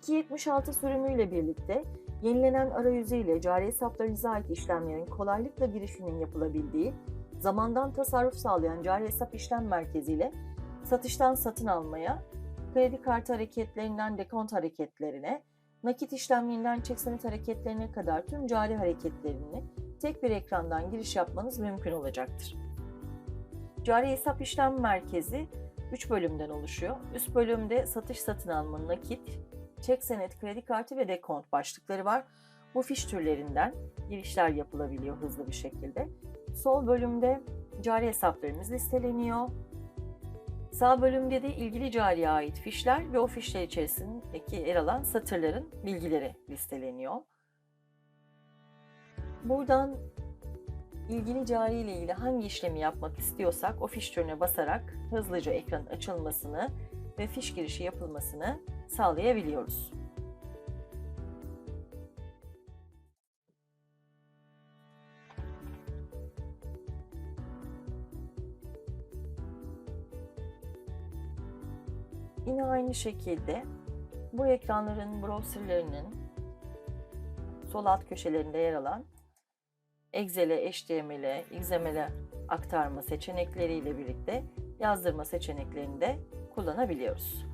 276 sürümüyle birlikte yenilenen arayüzüyle cari hesaplarınıza ait işlemlerin kolaylıkla girişinin yapılabildiği, zamandan tasarruf sağlayan cari hesap işlem merkeziyle satıştan satın almaya, kredi kartı hareketlerinden dekont hareketlerine, nakit işlemlerinden çek senet hareketlerine kadar tüm cari hareketlerini tek bir ekrandan giriş yapmanız mümkün olacaktır. Cari hesap işlem merkezi 3 bölümden oluşuyor. Üst bölümde satış satın alma, nakit, çek senet, kredi kartı ve dekont başlıkları var. Bu fiş türlerinden girişler yapılabiliyor hızlı bir şekilde. Sol bölümde cari hesaplarımız listeleniyor. Sağ bölümde de ilgili cariye ait fişler ve o fişler içerisindeki yer alan satırların bilgileri listeleniyor. Buradan ilgili cari ile ilgili hangi işlemi yapmak istiyorsak o fiş türüne basarak hızlıca ekranın açılmasını ve fiş girişi yapılmasını sağlayabiliyoruz. Yine aynı şekilde bu ekranların browserlarının sol alt köşelerinde yer alan Excel'e, HTML'e, XML'e aktarma seçenekleriyle birlikte yazdırma seçeneklerini de kullanabiliyoruz.